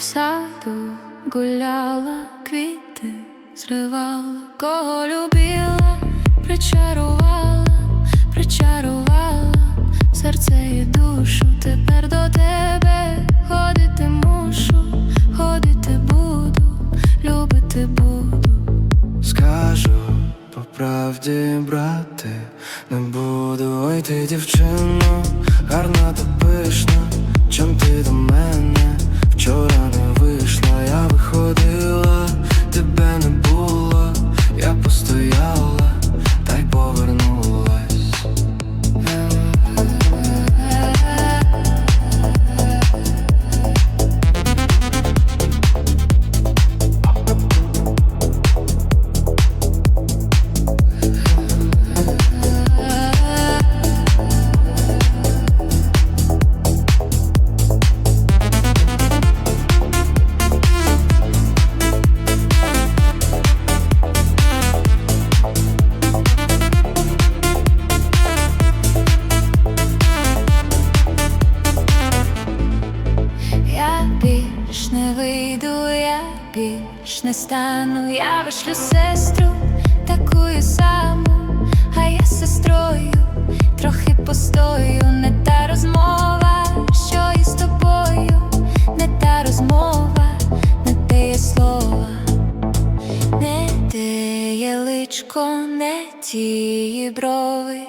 в саду гуляла, квіти зривала, кого любила, причарувала, причарувала серце і душу. Тепер до тебе ходити мушу, ходити буду, любити буду. Скажу по правді, брате, не буду Ой ти, дівчино, вийду, я більш не стану, я вишлю сестру такою саму, а я сестрою трохи постою, не та розмова, що із тобою, не та розмова, не те є слова, не те є личко, не ті брови,